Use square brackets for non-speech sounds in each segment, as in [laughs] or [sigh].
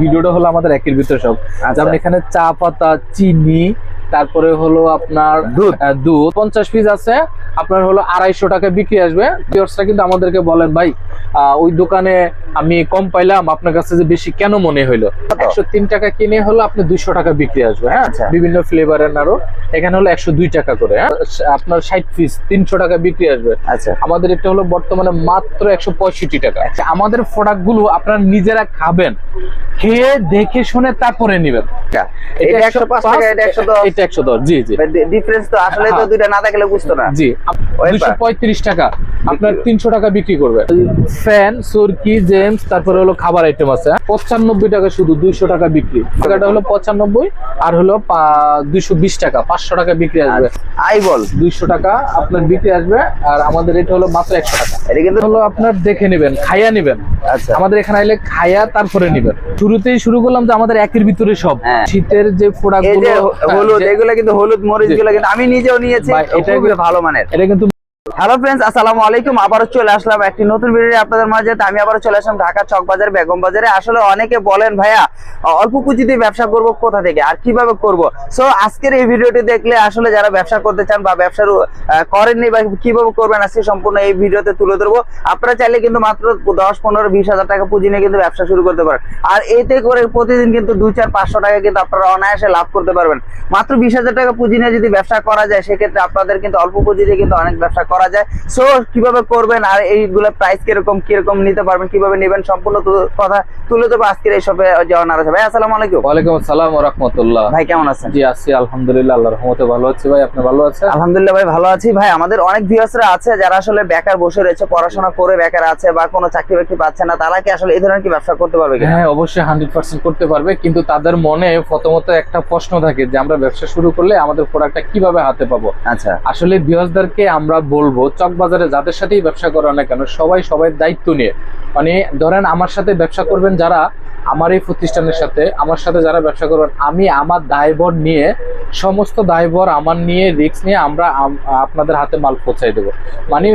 ভিডিওটা হলো আমাদের একের ভিতরে সব আচ্ছা। যেমন এখানে চা পাতা চিনি তারপরে হলো আপনার দুধ। দুধ পঞ্চাশ পিস আছে আপনার হলো আড়াইশো টাকা বিক্রি আসবে। ভিউয়ার্সরা কিন্তু আমাদেরকে বলেন ভাই ওই দোকানে আমি কম পাইলাম আপনার কাছে যে বেশি কেন মনে হইল? একশো তিন টাকা কিনে হলো আপনি দুইশো টাকা বিক্রি আসবে হ্যাঁ? আচ্ছা। বিভিন্ন ফ্লেভারের নাড়ু। এখানে হলো একশো দুই টাকা করে হ্যাঁ? আপনার ষাট পিস তিনশো টাকা বিক্রি আসবে। আচ্ছা। আমাদের এটা হলো বর্তমানে মাত্র একশো পঁয়ষট্টি টাকা। আচ্ছা, আমাদের প্রোডাক্টগুলো আপনারা নিজেরা খাবেন খেয়ে দেখে শুনে তারপরে নেবেন। এটা একশো পাঁচ টাকা এটা একশো দশ। এটা একশো দশ জি জি। ডিফারেন্স তো আসলে তো হ্যাঁ। দুইটা না থাকলে বুঝতো না। জি। দুশো পঁয়ত্রিশ টাকা। আপনার তিনশো টাকা বিক্রি করবে। ফ্যান সুরকি জেমস তারপরে হলো খাবার আইটেম আছে হ্যাঁ? পঁচানব্বই টাকা শুধু দুইশো টাকা বিক্রি। টাকাটা হলো পঁচানব্বই আর হলো দুইশো বিশ টাকা পাঁচশো টাকা বিক্রি আসবে। আই বল। দুইশো টাকা আপনার বিক্রি আসবে আর আমাদের এটা হলো মাত্র একশো টাকা। এটা কিন্তু হলো আপনার দেখে নেবেন খাইয়া নেবেন। আচ্ছা। আমাদের এখানে আইলে খাইয়া তারপরে নিবেন। শুরুতেই শুরু করলাম যে আমাদের একের ভিতরে সব। হ্যাঁ। শীতের যে প্রোডাক্ট হলুদ হ্যাঁ, এগুলো কিন্তু হলুদ মরিচ। গুলো কিন্তু আমি নিজেও নিয়েছি। এটা ভালো মানের। এটা কিন্তু হ্যালো ফ্রেন্ডস আসসালামু আলাইকুম। আবারও চলে আসলাম একটি নতুন ভিডিও আপনাদের মাঝে। আমি আবারও চলে আসলাম ঢাকা চক বাজার, বেগম বাজারে। আসলে অনেকে বলেন, ভাইয়া অল্প পুঁজিতে ব্যবসা করব, কোথা থেকে? আর কীভাবে করব? সো আজকের এই ভিডিওটি দেখলে আসলে যারা ব্যবসা করতে চান বা ব্যবসা করেননি বা কীভাবে করবেন, আজকে সম্পূর্ণ এই ভিডিওতে তুলে ধরবো। আপনারা চাইলে কিন্তু মাত্র দশ, পনেরো, বিশ হাজার টাকা পুঁজি নিয়ে কিন্তু ব্যবসা শুরু করতে পারেন। আর এতে করে প্রতিদিন কিন্তু দুই, চার, পাঁচশো টাকা কিন্তু আপনারা অনায়াসে লাভ করতে পারবেন। মাত্র বিশ হাজার টাকা পুঁজি নিয়ে যদি ব্যবসা করা যায়, সেক্ষেত্রে আপনাদের কিন্তু অল্প পুঁজি দিয়ে কিন্তু অনেক ব্যবসা করা যায়। সো কীভাবে করবেন আর এইগুলো প্রাইস কীরকম কীরকম নিতে পারবেন কীভাবে নেবেন সম্পূর্ণ কথা তুলে দেবো আজকের এই সবে যাওয়া না ভাই আসসালামু আলাইকুম। ওয়ালাইকুম আসসালাম ওয়া রাহমাতুল্লাহ। ভাই কেমন আছেন? জি আছি আলহামদুলিল্লাহ আল্লাহর রহমতে ভালো আছি। ভাই আপনি ভালো আছেন? আলহামদুলিল্লাহ ভাই ভালো আছি। ভাই আমাদের অনেক ভিউয়ার্সরা আছে যারা আসলে বেকার বসে রয়েছে পড়াশোনা করে বেকার আছে বা কোনো চাকরি বাকরি পাচ্ছে না তারা কি আসলে এই ধরনের কি ব্যবসা করতে পারবে হ্যাঁ অবশ্যই হান্ড্রেড পার্সেন্ট করতে পারবে। কিন্তু তাদের মনে প্রথমত একটা প্রশ্ন থাকে যে আমরা ব্যবসা শুরু করলে আমাদের প্রোডাক্টটা কীভাবে হাতে পাবো? আচ্ছা। আসলে বিহসদারকে আমরা বলব চক বাজারে যাদের সাথেই ব্যবসা করা না কেন, সবাই সবাই দায়িত্ব নিয়ে। মানে ধরেন আমার সাথে ব্যবসা করবেন যারা আমার এই প্রতিষ্ঠানের সাথে আমার সাথে যারা ব্যবসা করবেন আমি আমার দায়বর নিয়ে সমস্ত দায়বর আমার নিয়ে রিস্ক নিয়ে আমরা আপনাদের হাতে মাল পৌঁছাই দেবো। মানে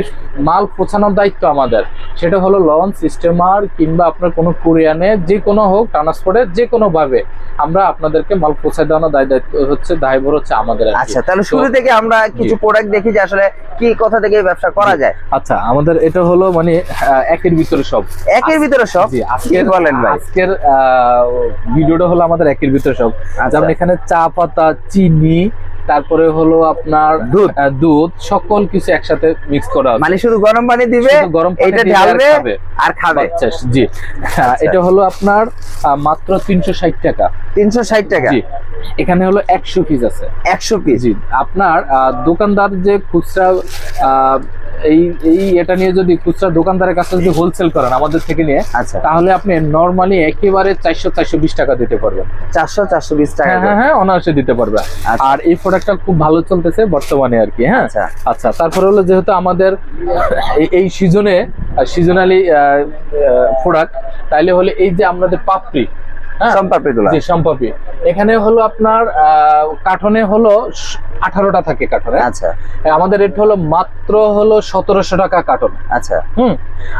মাল পৌঁছানোর দায়িত্ব আমাদের। সেটা হলো লঞ্চ স্টিমার কিংবা আপনার কোনো কুরিয়ানে যে কোনো হোক ট্রান্সপোর্টে যে কোনো ভাবে আমরা আপনাদেরকে মাল পৌঁছায় দেওয়ানোর দায় দায়িত্ব হচ্ছে দায়বর হচ্ছে আমাদের আচ্ছা তাহলে শুরু থেকে আমরা কিছু প্রোডাক্ট দেখি যে আসলে কি কথা থেকে ব্যবসা করা যায়। আচ্ছা আমাদের এটা হলো মানে একের ভিতরে সব। একের ভিতরে সব? আজকের বলেন ভাই? আজকের ভিডিওটা হলো আমাদের একের ভিতরে সব। আচ্ছা। যেমন এখানে চা পাতা চিনি তারপরে হলো আপনার দুধ। দুধ সকল কিছু একসাথে মিক্স করা মানে শুধু গরম পানি দিবে গরম পানি এটা ঢালবে। আর খাবে। বাচ্চা, জি। হ্যাঁ, এটা হলো আপনার মাত্র তিনশো ষাট টাকা। তিনশো ষাট টাকা। জি। এখানে হলো একশো পিস আছে। একশো পিস জি। আপনার দোকানদার যে খুচরা আহ, এই এই এটা নিয়ে যদি খুচরা দোকানদারের কাছে যদি হোলসেল করেন আমাদের থেকে নিয়ে আচ্ছা। তাহলে আপনি নর্মালি একেবারে চারশো চারশো বিশ টাকা দিতে পারবেন। চারশো চারশো বিশ টাকা হ্যাঁ হ্যাঁ হ্যাঁ অনায়াসে দিতে পারবে। আচ্ছা। আর এই প্রোডাক্টটা খুব ভালো চলতেছে বর্তমানে আর কি হ্যাঁ? আচ্ছা। আচ্ছা তারপরে হলো যেহেতু আমাদের এই- সিজনে সিজনালি প্রোডাক্ট তাইলে হলে এই যে আমাদের পাপড়ি হ্যাঁ? সম্পাপড়ি গুলা জি সম্পাপি এখানে হলো আপনার কার্টনে হলো আঠারোটা থাকে কার্টনে আচ্ছা। আমাদের রেট হলো মাত্র হলো সতেরোশো টাকা কার্টন। আচ্ছা। হুম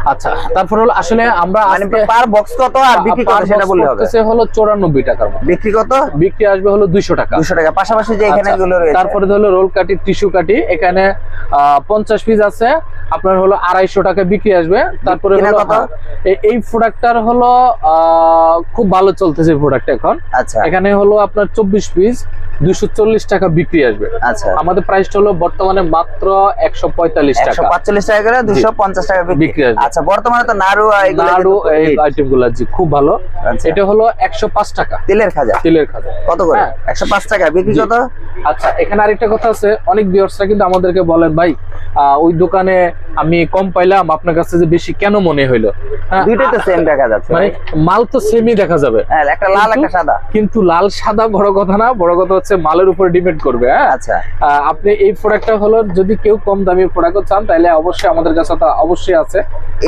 আচ্ছা তারপর হলো আসলে আমরা মানে পার বক্স কত আর বিক্রি কত সেটা বললে হবে? হলো চৌরানব্বই টাকার বিক্রি কত? বিক্রি আসবে হলো দুইশো টাকা। দুশো টাকা। পাশাপাশি যে এখানে আচ্ছা, গুলো রয়েছে। তারপরে হলো রোল কাটি টিস্যু কাটি এখানে পঞ্চাশ পিস আছে। আপনার হলো আড়াইশো টাকা বিক্রি আসবে। তারপরে হলো এই- প্রোডাক্টটার হলো আহ, খুব ভালো চলতেছে প্রোডাক্ট এখন। আচ্ছা। এখানে হলো আপনার চব্বিশ পিস দুশো চল্লিশ টাকা বিক্রি আসবে। আচ্ছা। আমাদের প্রাইসটা হলো বর্তমানে মাত্র একশো পঁয়তাল্লিশ টাকা। পাঁচচল্লিশ টাকা করে দুশো পঞ্চাশ টাকা বিক্রি। আসবে। আচ্ছা বর্তমানে তো নাড়ু নাড়ু এই hit। আইটেমগুলা জি খুব ভালো। আচ্ছা। এটা হলো একশো পাঁচ টাকা। তেলের খাজা? তেলের খাজা। কত করে? হ্যাঁ। একশো পাঁচ টাকা। বিক্রি কত? আচ্ছা এখানে আরেকটা কথা আছে। অনেক ভিউয়ার্সরা কিন্তু আমাদেরকে বলেন ভাই আহ, ওই দোকানে আমি কম পাইলাম আপনার কাছে যে বেশি কেন মনে হইল? হ্যাঁ, দুইটাই তো সেম দেখা যাচ্ছে। মানে মাল তো সেমই দেখা যাবে। হ্যাঁ একটা লাল একটা সাদা। কিন্তু লাল সাদা বড় কথা না। বড় কথা হচ্ছে মালের উপর ডিপেন্ড করবে হ্যাঁ? আচ্ছা। আপনি এই প্রোডাক্টটা হলো যদি কেউ কম দামি প্রোডাক্ট চান তাহলে অবশ্যই আমাদের কাছে তো অবশ্যই আছে।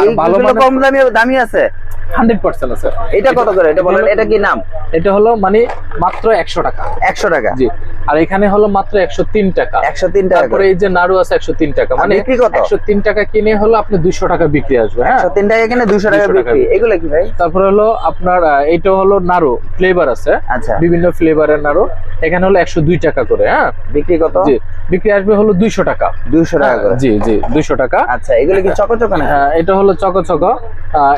এই ভালো কম দামি দামি আছে? হান্ড্রেড পার্সেন্ট আছে। এটা কত করে? এটা বলেন এটা কি নাম? এটা হলো মানে মাত্র একশো টাকা। একশো টাকা। জি। আর এখানে হলো মাত্র একশো তিন টাকা। একশো তিন টাকা তারপরে এই যে নাড়ু আছে একশো তিন টাকা। মানে বিক্রি কত? একশো তিন টাকা কিনে হলো আপনি দুইশো টাকা বিক্রি আসবে হ্যাঁ? একশো তিন টাকা এখানে 200 টাকা বিক্রি। এগুলো কি ভাই? তারপরে হলো আপনার এইটা হলো নাড়ু ফ্লেভার আছে। আচ্ছা। বিভিন্ন ফ্লেভারের নাড়ু। এখানে হলো একশো দুই টাকা করে হ্যাঁ? বিক্রি কত? জি বিক্রি আসবে হলো দুইশো টাকা। দুশো টাকা করে। জি জি দুইশো টাকা। আচ্ছা এগুলো কি চকো চকো না হ্যাঁ এটা হলো চকো চকো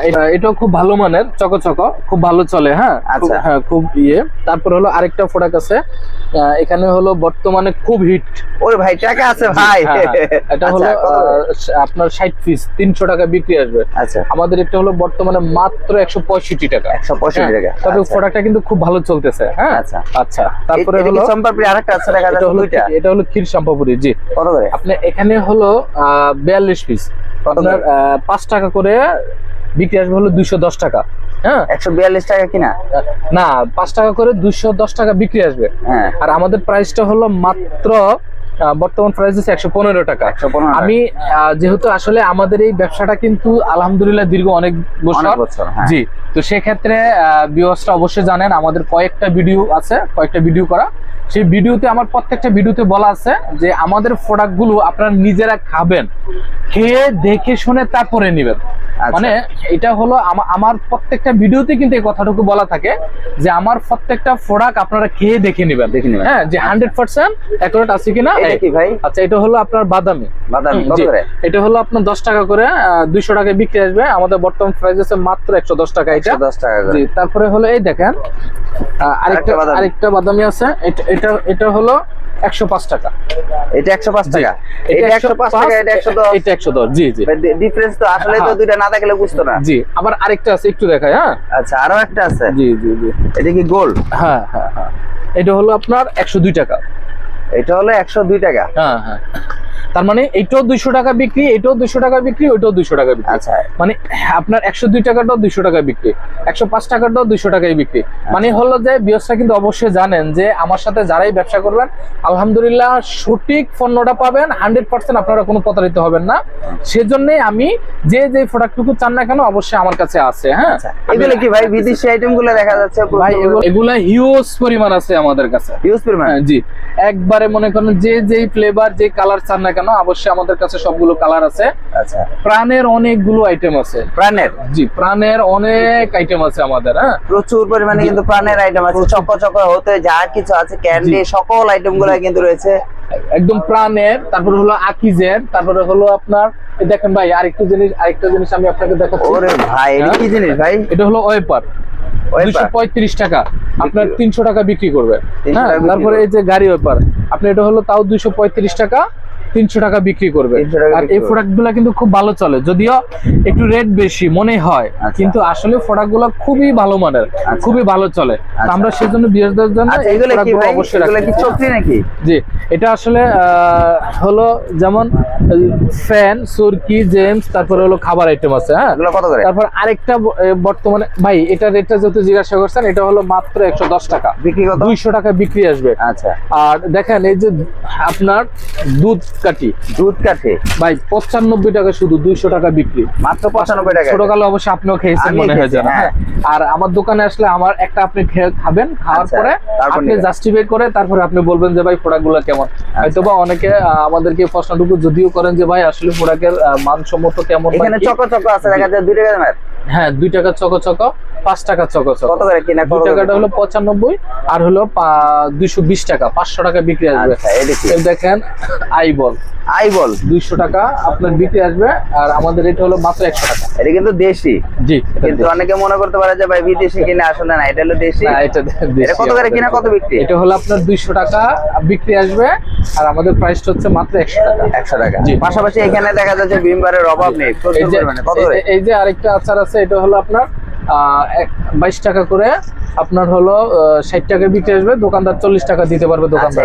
এটা- এটাও খুব ভালো মানের চকো চকো খুব ভালো চলে হ্যাঁ? আচ্ছা। হ্যাঁ খুব ইয়ে। তারপর হলো আরেকটা প্রোডাক্ট আছে এখানে হলো বর্তমানে খুব হিট ওরে ভাই টাকা আছে ভাই। এটা আচ্ছা, হলো আপনার ষাট পিস তিনশো টাকা বিক্রি আসবে। আচ্ছা। আমাদের এটা হলো বর্তমানে মাত্র একশো পঁয়ষট্টি টাকা। একশো পঁয়ষট্টি টাকা। তবে আচ্ছা। প্রোডাক্টটা কিন্তু খুব ভালো চলতেছে হ্যাঁ? আচ্ছা। আচ্ছা তারপরে কি হলো সম্পারপুরি আরেকটা আছে দেখা যাচ্ছে দুইটা। এটা হলো ক্ষীর সম্পাপুরি জি। কত করে? আপনি এখানে হলো বিয়াল্লিশ পিস আপনার করে? আহ, পাঁচ টাকা করে বিক্রি আসবে হলো দুইশো দশ টাকা হ্যাঁ? একশো বিয়াল্লিশ টাকা কিনা? না পাঁচ টাকা করে দুইশো দশ টাকা বিক্রি আসবে। হ্যাঁ। আর আমাদের প্রাইসটা হলো মাত্র বর্তমান প্রাইস হচ্ছে একশো পনেরো টাকা। আমি যেহেতু আসলে আমাদের এই ব্যবসাটা কিন্তু আলহামদুলিল্লাহ দীর্ঘ অনেক বছর। হ্যাঁ। জি তো সেক্ষেত্রে বিওসটা অবশ্যই জানেন আমাদের কয়েকটা ভিডিও আছে কয়েকটা ভিডিও করা। সেই ভিডিওতে আমার প্রত্যেকটা ভিডিওতে বলা আছে যে আমাদের প্রোডাক্টগুলো আপনারা নিজেরা খাবেন খেয়ে দেখে শুনে তারপরে নেবেন। মানে এটা হলো আমার প্রত্যেকটা ভিডিওতে কিন্তু এই কথাটুকু বলা থাকে যে আমার প্রত্যেকটা প্রোডাক্ট আপনারা খেয়ে দেখে নেবেন? দেখে নেবেন। হ্যাঁ যে হান্ড্রেড পার্সেন্ট অ্যাকুরেট আছে কিনা? কি ভাই? আচ্ছা এটা হলো আপনার বাদামি। বাদামি এটা হলো আপনার দশ টাকা করে দুইশো টাকায় বিক্রি আসবে। আমাদের বর্তমান প্রাইস আছে মাত্র একশো দশ টাকা এটা। দশ টাকা জি তারপরে হলো এই দেখেন আরেকটা আরেকটা বাদামি। আছে। এটা এটা হলো একশো পাঁচ টাকা। এটা একশো পাঁচ। টাকা? এটা একশো পাঁচ টাকা এটা একশো দশ? এটা একশো দশ জি জি। ডিফারেন্স তো আসলে তো হ্যাঁ। দুইটা না থাকলে বুঝতো না। জি আবার আরেকটা আছে একটু দেখাই হ্যাঁ? আচ্ছা আরও একটা আছে। জি জি জি। এটা কি গোল্ড হ্যাঁ হ্যাঁ হ্যাঁ। এটা হলো আপনার একশো দুই টাকা। এটা হলো একশো দুই টাকা। হ্যাঁ হ্যাঁ। তার মানে এইটাও দুইশো টাকা বিক্রি এটাও দুইশো টাকা বিক্রি ওইটাও দুইশো টাকা বিক্রি। আচ্ছা। মানে আপনার একশো দুই টাকাটাও দুইশো টাকা বিক্রি একশো পাঁচ টাকাটাও দুইশো টাকায় বিক্রি। মানে হলো যে বিয়সটা কিন্তু অবশ্যই জানেন যে আমার সাথে যারাই ব্যবসা করবেন আলহামদুলিল্লাহ সঠিক পণ্যটা পাবেন হান্ড্রেড পার্সেন্ট আপনারা কোনো প্রতারিত হবেন না। সেজন্যই আমি যে যে প্রোডাক্টটুকু চান না কেন অবশ্যই আমার কাছে আছে হ্যাঁ? আচ্ছা। এগুলো কি ভাই বিদেশি আইটেমগুলো দেখা যাচ্ছে? ভাই এগুলো- হিউজ পরিমাণ আছে আমাদের কাছে। হিউজ পরিমাণ? হ্যাঁ, জি। একবারে মনে করেন যে যেই ফ্লেভার যে কালার চান না কেন অবশ্যই আমাদের কাছে সবগুলো কালার আছে। আচ্ছা। প্রাণের অনেকগুলো আইটেম আছে। প্রাণের? জি প্রাণের অনেক আইটেম আছে আমাদের হ্যাঁ। প্রচুর পরিমাণে কিন্তু প্রাণের আইটেম আছে। চক চক হতে যা কিছু আছে ক্যান্ডি সকল আইটেমগুলো কিন্তু রয়েছে। একদম প্রাণের তারপরে হলো আকিজের তারপরে হলো আপনার দেখেন ভাই আরেকটা জিনিস আরেকটা জিনিস আমি আপনাকে দেখাচ্ছি। ওরে ভাই এটা কি জিনিস ভাই? এটা হলো ওয়েপার। Wiper? দুশো পঁয়ত্রিশ টাকা। আপনার তিনশো টাকা বিক্রি করবে। হ্যাঁ তারপরে এই যে গাড়ি ওয়েপার আপনি এটা হলো তাও দুইশো পঁয়ত্রিশ টাকা। তিনশো টাকা বিক্রি করবে। আর এই করবে। প্রোডাক্টগুলা কিন্তু খুব ভালো চলে। যদিও একটু রেট বেশি মনে হয়। আচ্ছা। কিন্তু আসলে প্রোডাক্টগুলো খুবই ভালো মানের আচ্ছা। খুবই ভালো চলে। আচ্ছা। আমরা সেজন্য বিয়ের জন্য এগুলো অবশ্যই নাকি? জি। এটা আসলে হলো যেমন ফ্যান সুরকি জেমস তারপরে হলো খাবার আইটেম আছে হ্যাঁ? তারপর আরেকটা বর্তমানে ভাই এটা রেটটা যেহেতু জিজ্ঞাসা করছেন এটা হলো মাত্র একশো দশ টাকা। বিক্রি দুইশো টাকা বিক্রি আসবে। আচ্ছা। আর দেখেন এই যে আপনার দুধ কাটি দুধ কাঠে ভাই পঁচানব্বই টাকা শুধু দুইশো টাকা বিক্রি। মাত্র পঁচানব্বই টাকা। ছোট কালে অবশ্যই আপনিও খেয়েছেন মনে হয় হ্যাঁ। আর আমার দোকানে আসলে আমার একটা আপনি খাবেন খাওয়ার আচ্ছা, পরে আপনি জাস্টিফাই করে তারপরে আপনি বলবেন যে ভাই প্রোডাক্টগুলো কেমন? আচ্ছা। হয়তো বা অনেকে আমাদেরকে প্রশ্নটুকু যদিও করেন যে ভাই আসলে প্রোডাক্টের মানসম্মত কেমন এখানে কি? চক চক আছে দেখা যায় দুই টাকা হ্যাঁ দুই টাকা চকো চকো। পাঁচ টাকা চকো চকো কত করে কিনা দুই টাকাটা হলো পঁচানব্বই আর হলো দুইশো বিশ টাকা পাঁচশো টাকা বিক্রি আসবে। আচ্ছা দেখেন আই বল আই বল দুইশো টাকা আপনার বিক্রি আসবে আর আমাদের এটা হলো মাত্র একশো টাকা। এটা কিন্তু দেশি। জি কিন্তু অনেকে মনে করতে পারে যে ভাই বিদেশি কিনে আসলে না এটা হলো দেশি। এটা কত করে কিনা কত বিক্রি? এটা হলো আপনার দুইশো টাকা বিক্রি আসবে আর আমাদের প্রাইসটা হচ্ছে মাত্র একশো টাকা। একশো টাকা। জি। পাশাপাশি এখানে দেখা যাচ্ছে ভিমবারের অভাব নেই এই যে আরেকটা আচার আছে এটা হলো আপনার বাইশ টাকা করে আপনার হলো ষাট টাকা বিক্রি আসবে দোকানদার চল্লিশ টাকা দিতে পারবে আচ্ছা, দোকানদার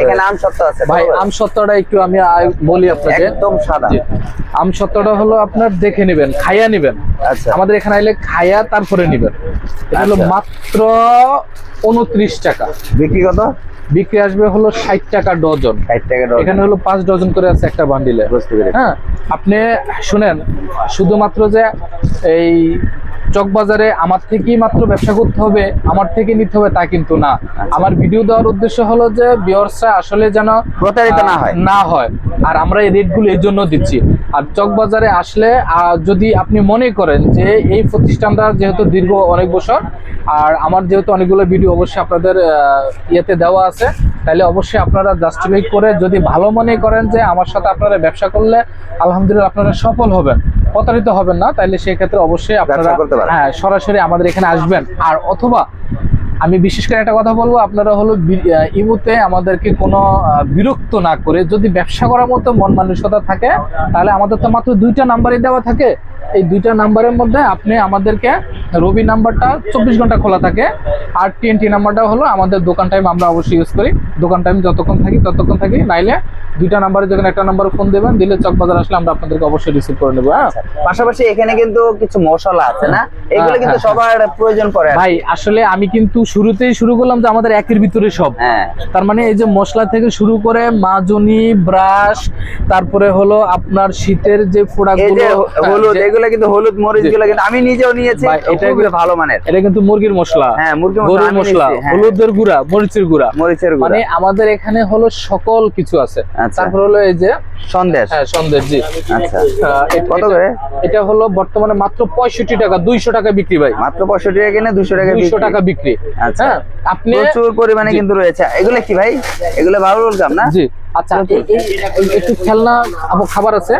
ভাই আম সত্তরটা একটু আমি বলি আপনাকে। একদম সাদা। আম সত্তরটা হলো আপনার দেখে নেবেন খাইয়া নেবেন। আচ্ছা। আমাদের এখানে আইলে খাইয়া তারপরে নেবেন। এটা হলো আচ্ছা। মাত্র উনত্রিশ টাকা। বিক্রি কত? বিক্রি আসবে হলো ষাট টাকা ডজন। ষাট টাকা ডজন। এখানে হলো পাঁচ ডজন করে আছে একটা বান্ডিলে। হ্যাঁ আপনি শুনেন শুধুমাত্র যে এই চকবাজারে আমার থেকেই মাত্র ব্যবসা করতে হবে আমার থেকে নিতে হবে তা কিন্তু না। আমার ভিডিও দেওয়ার উদ্দেশ্য হলো যে বিয়র্সরা আসলে যেন প্রতারিত না হয়। না হয়। আর আমরা এই রেটগুলো এই জন্য দিচ্ছি। আর চকবাজারে আসলে যদি আপনি মনে করেন যে এই প্রতিষ্ঠানটা যেহেতু দীর্ঘ অনেক বছর আর আমার যেহেতু অনেকগুলো ভিডিও অবশ্যই আপনাদের ইয়েতে দেওয়া আছে তাহলে অবশ্যই আপনারা জাস্টিফাই করে যদি ভালো মনে করেন যে আমার সাথে আপনারা ব্যবসা করলে আলহামদুলিল্লাহ আপনারা সফল হবেন। প্রতারিত হবেন না তাহলে সেই ক্ষেত্রে অবশ্যই আপনারা। হ্যাঁ সরাসরি আমাদের এখানে আসবেন। আর অথবা আমি বিশেষ করে একটা কথা বলব আপনারা হলো ইমুতে আমাদেরকে কোনো বিরক্ত না করে যদি ব্যবসা করার মতো মন মানসিকতা থাকে তাহলে আমাদের তো মাত্র দুইটা নাম্বারই দেওয়া থাকে। এই দুইটা নাম্বারের মধ্যে আপনি আমাদেরকে রবি নাম্বারটা চব্বিশ ঘণ্টা খোলা থাকে আর টিএনটি নাম্বারটা হলো আমাদের দোকান টাইম আমরা অবশ্যই ইউজ করি। দোকান টাইম যতক্ষণ থাকি ততক্ষণ থাকি নাইলে দুইটা নাম্বারে যখন একটা নাম্বার ফোন দেবেন দিলে চকবাজার আসলে আমরা আপনাদেরকে অবশ্যই রিসিভ করে নেব হ্যাঁ? পাশাপাশি এখানে কিন্তু কিছু মশলা আছে না? এগুলো হ্যাঁ, কিন্তু হ্যাঁ, সবার প্রয়োজন পড়ে ভাই আসলে আমি কিন্তু শুরুতেই শুরু করলাম যে আমাদের একের ভিতরে সব। হ্যাঁ। তার মানে এই যে মশলা থেকে শুরু করে মাজনি ব্রাশ তারপরে হলো আপনার শীতের যে এই যে গুলো হলুদ এগুলো কিন্তু হলুদ মরিচ। গুলো কিন্তু আমি নিজেও নিয়েছি এটা কিন্তু- ভালো মানের। এটা কিন্তু মুরগির মশলা। হ্যাঁ মুরগি মশলা গরুর মশলা হ্যাঁ। হলুদের গুঁড়া মরিচের গুঁড়া। মরিচের গুঁড়া। মানে আমাদের এখানে হলো সকল কিছু আছে। আচ্ছা। তারপর হলো এই যে সন্দেশ। হ্যাঁ সন্দেশ জি। আচ্ছা। কত এটা- করে? এটা হলো বর্তমানে মাত্র পঁয়ষট্টি টাকা দুইশো টাকা বিক্রি ভাই। মাত্র পঁয়ষট্টি টাকা কিনে 200 টাকা দুইশো বিক্রি। টাকা বিক্রি। আচ্ছা। হ্যাঁ আপনি প্রচুর পরিমাণে কিন্তু রয়েছে। এগুলো কি ভাই? এগুলো ভালো বললাম না? জি। আচ্ছা এই- একটু খেলনা খাবার আছে।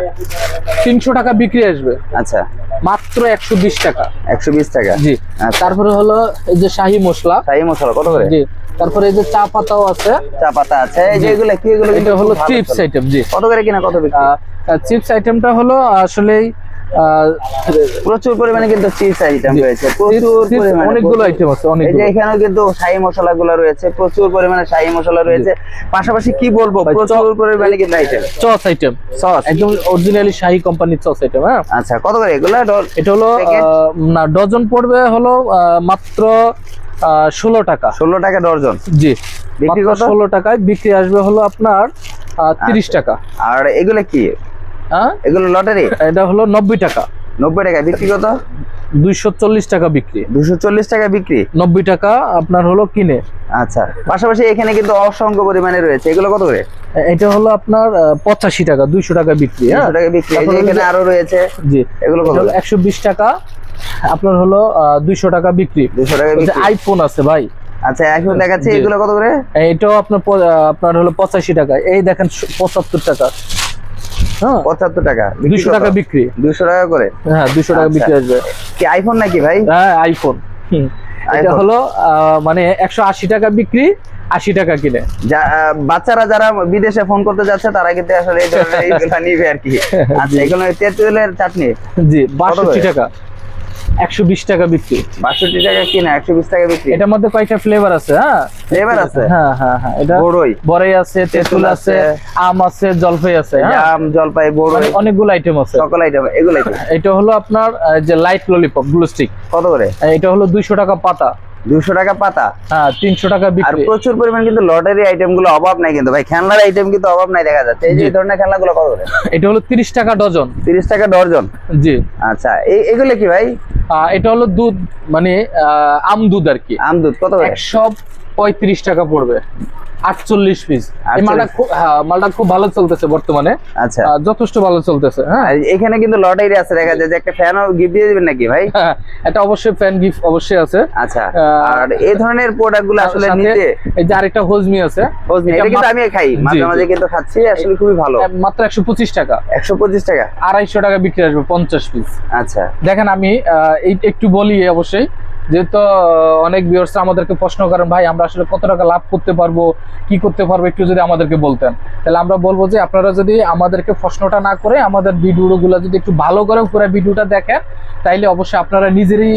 তিনশো টাকা বিক্রি আসবে। আচ্ছা। মাত্র একশো বিশ টাকা। একশো বিশ টাকা? জি। আচ্ছা। তারপরে হলো এই যে শাহি মশলা। শাহি মশলা কত করে? জি। তারপরে এই যে চা পাতাও আছে। চা পাতা আছে। এই যে। এগুলো কি এগুলো এটা হলো চিপস আইটেম জি। কত করে কিনা কত বিক্রি? চিপস আইটেমটা হলো আসলেই প্রচুর পরিমাণে কিন্তু চিপস আইটেম রয়েছে প্রচুর পরিমাণে অনেকগুলো আইটেম আছে এই যে এখানেও কিন্তু শাহী মশলা গুলো রয়েছে প্রচুর পরিমাণে শাহী মশলা রয়েছে। পাশাপাশি কি বলব প্রচুর পরিমাণে কিন্তু আইটেম চস আইটেম সস একদম অরিজিনালি শাহি কোম্পানির চস আইটেম হ্যাঁ? আচ্ছা কত করে এগুলো? এটা হলো না ডজন পড়বে হলো আহ, মাত্র ষোলো টাকা। ষোলো টাকা ডর্জন জি বিক্রি ষোলো টাকায় বিক্রি আসবে হলো আপনার তিরিশ আচ্ছা। টাকা। আর এগুলো কি? এগুলো লটারি? এটা হলো নব্বই টাকা। নব্বই টাকা বিক্রি কত? দুইশো চল্লিশ টাকা বিক্রি। দুশো চল্লিশ টাকা বিক্রি? নব্বই টাকা আপনার হলো কিনে। আচ্ছা পাশাপাশি এখানে কিন্তু অসংখ্য পরিমাণে রয়েছে। এগুলো কত করে? এটা হলো আপনার পঁচাশি টাকা দুইশো টাকা বিক্রি হ্যাঁ? টাকা বিক্রি। এখানে আরও রয়েছে। জি। এগুলো কত একশো বিশ টাকা আপনার হলো দুইশো টাকা বিক্রি। দুশো টাকা আইফোন আছে ভাই। আচ্ছা এখন দেখাচ্ছি এগুলো কত করে? এটাও আপনার আপনার হলো পঁচাশি টাকা। এই দেখেন পঁচাত্তর টাকা। হ্যাঁ পঁচাত্তর টাকা। দুইশো টাকা বিক্রি। দুশো টাকা করে? হ্যাঁ দুশো টাকা আচ্ছা। বিক্রি আসবে। কি আইফোন নাকি ভাই? হ্যাঁ আইফোন এটা হলো মানে একশো আশি টাকা বিক্রি আশি টাকা কিনে। যা বাচ্চারা যারা বিদেশে ফোন করতে যাচ্ছে তারা কিন্তু আসলে এই ধরনের নিবে আর কি। [laughs] আচ্ছা এগুলো তেঁতুলের চাটনি। জি বাষট্টি টাকা। একশো বিশ টাকা বিক্রি। বাষট্টি টাকা কিনা একশো বিশ টাকা বিক্রি। এটার মধ্যে কয়েকটা ফ্লেভার আছে হ্যাঁ? ফ্লেভার আছে? হ্যাঁ হ্যাঁ হ্যাঁ এটা বড়ই। বড়ই আছে তেঁতুল আছে আম আছে জলপাই আছে আম জলপাই বড়ই। মানে অনেকগুলো আইটেম আছে। সকল আইটেম এগুলাই তো। এটা হলো আপনার যে লাইট ললিপপ গ্লু স্টিক কত করে? এটা হলো দুইশো টাকা পাতা। দুশো টাকা পাতা। হ্যাঁ তিনশো টাকা আর প্রচুর পরিমাণ কিন্তু লটারি আইটেমগুলো অভাব নাই কিন্তু ভাই। খেলনার আইটেম কিন্তু অভাব নাই দেখা যাচ্ছে। এই যে ধরনের খেলনা গুলো কত করে? এটা হলো তিরিশ টাকা ডজন। তিরিশ টাকা ডজন? জি। আচ্ছা এগুলো কি ভাই? এটা হলো দুধ মানে আম দুধ আর কি। আম দুধ কত একশো পঁয়ত্রিশ টাকা পড়বে। আটচল্লিশ পিস মালটা খুব হ্যাঁ মালটা খুব ভালো চলতেছে বর্তমানে। আচ্ছা। যথেষ্ট ভালো চলতেছে হ্যাঁ। এখানে কিন্তু লটারি আছে দেখা যায় যে একটা ফ্যানও গিফট দিয়ে দিবেন নাকি ভাই? হ্যাঁ, এটা অবশ্যই ফ্যান গিফট অবশ্যই আছে। আচ্ছা আর এই ধরনের প্রোডাক্টগুলো আসলে নিতে এই যে আরেকটা হোজমি আছে। নেই। এটা কিন্তু আমি খাই মাঝে মাঝে কিন্তু খাচ্ছি আসলে খুবই ভালো। মাত্র একশো পঁচিশ টাকা। একশো পঁচিশ টাকা? আড়াইশো টাকা বিক্রি আসবে পঞ্চাশ পিস আচ্ছা। দেখেন আমি এই একটু বলি অবশ্যই। যেহেতু অনেক ভিউয়ার্স আমাদেরকে প্রশ্ন করেন, ভাই, আমরা আসলে কত টাকা লাভ করতে পারব? কি করতে পারব? একটু যদি আমাদেরকে বলতেন। তাহলে আমরা বলব যে আপনারা যদি আমাদেরকে প্রশ্নটা না করে আমাদের ভিডিওগুলো যদি একটু ভালো করে পুরো ভিডিওটা দেখেন, তাইলে অবশ্যই আপনারা নিজেরই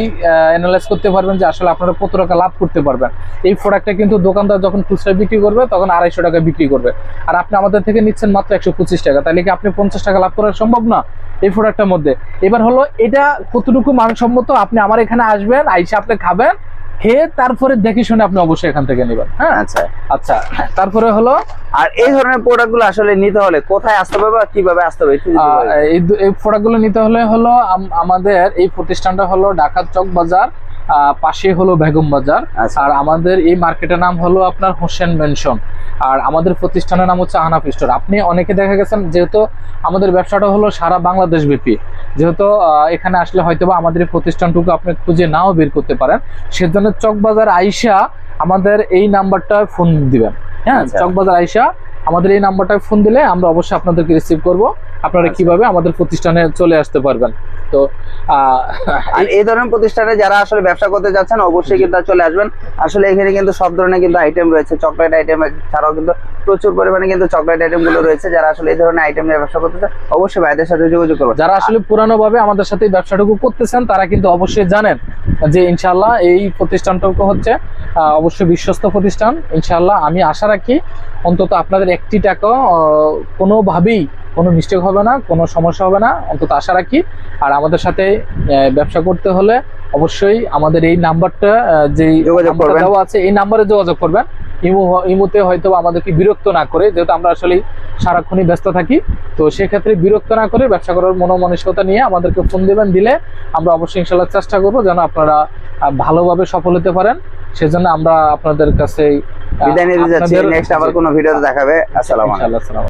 অ্যানালাইজ করতে পারবেন যে আসলে আপনারা কত টাকা লাভ করতে পারবেন। এই প্রোডাক্টটা কিন্তু দোকানদার যখন খুচরা বিক্রি করবে, তখন আড়াইশো টাকা বিক্রি করবে। আর আপনি আমাদের থেকে নিচ্ছেন মাত্র একশো পঁচিশ টাকা। তাহলে কি আপনি পঞ্চাশ টাকা লাভ করা সম্ভব না? এই প্রোডাক্টের মধ্যে। এবার হলো, এটা কতটুকু মানসম্মত? আপনি আমার এখানে আসবেন, আইসা আপনি খাবেন খেয়ে তারপরে দেখে শুনে আপনি অবশ্যই এখান থেকে নেবেন। হ্যাঁ? আচ্ছা। আচ্ছা তারপরে হলো আর এই ধরনের প্রোডাক্টগুলো আসলে নিতে হলে কোথায় আসতে হবে বা কীভাবে আসতে হবে। এই প্রোডাক্টগুলো নিতে হলে হলো আম- আমাদের এই প্রতিষ্ঠানটা হলো ঢাকা চক বাজার পাশে হলো বেগম বাজার। আচ্ছা। আর আমাদের এই মার্কেটের নাম হলো আপনার হোসেন মেনশন। আর আমাদের প্রতিষ্ঠানের নাম হচ্ছে আহনাফ স্টোর। আপনি অনেকে দেখা গেছেন যেহেতু আমাদের ব্যবসাটা হলো সারা বাংলাদেশ ব্যাপী যেহেতু আহ, এখানে আসলে হয়তো বা আমাদের এই প্রতিষ্ঠানটুকু আপনি খুঁজে নাও বের করতে পারেন। সেজন্য চকবাজার আইসা আমাদের এই নাম্বারটা ফোন দিবেন। হ্যাঁ আচ্ছা। চকবাজার আইসা আমাদের এই নাম্বারটায় ফোন দিলে আমরা অবশ্যই আপনাদেরকে রিসিভ করব। আপনারা আচ্ছা। কীভাবে আমাদের প্রতিষ্ঠানে চলে আসতে পারবেন? তো আর এই ধরনের প্রতিষ্ঠানে যারা আসলে ব্যবসা করতে যাচ্ছেন অবশ্যই কিন্তু চলে আসবেন। আসলে এখানে কিন্তু সব ধরনের কিন্তু আইটেম রয়েছে। চকলেট আইটেম ছাড়াও কিন্তু প্রচুর পরিমাণে কিন্তু চকলেট আইটেমগুলো রয়েছে। যারা আসলে এই ধরনের আইটেম নিয়ে ব্যবসা করতে চান অবশ্যই ভাইদের সাথে যোগাযোগ করবেন। যারা আসলে পুরানো ভাবে আমাদের সাথে ব্যবসাটুকু করতেছেন তারা কিন্তু অবশ্যই জানেন যে ইনশাল্লাহ এই প্রতিষ্ঠানটুকু হচ্ছে অবশ্যই বিশ্বস্ত প্রতিষ্ঠান। ইনশাল্লাহ আমি আশা রাখি অন্তত আপনাদের একটি টাকা কোনোভাবেই কোনো মিস্টেক হবে না কোনো সমস্যা হবে না অন্তত আশা রাখি। আর আমাদের সাথে ব্যবসা করতে হলে অবশ্যই আমাদের এই নাম্বারটা যে যোগাযোগ দেওয়া আছে এই নাম্বারে যোগাযোগ করবেন। ইমো ইমোতে হয়তো আমাদেরকে বিরক্ত না করে যেহেতু আমরা আসলে সারাক্ষণই ব্যস্ত থাকি তো সেক্ষেত্রে বিরক্ত না করে ব্যবসা করার মনোমানসিকতা নিয়ে আমাদেরকে ফোন দেবেন দিলে আমরা অবশ্যই ইনশাল্লাহ চেষ্টা করব যেন আপনারা ভালোভাবে সফল হতে পারেন। সেজন্য আমরা আপনাদের কাছে বিদায় নিতে যাচ্ছি। নেক্সট আবার কোনো ভিডিওতে দেখাবে। আসসালামু আসসালামু আলাইকুম।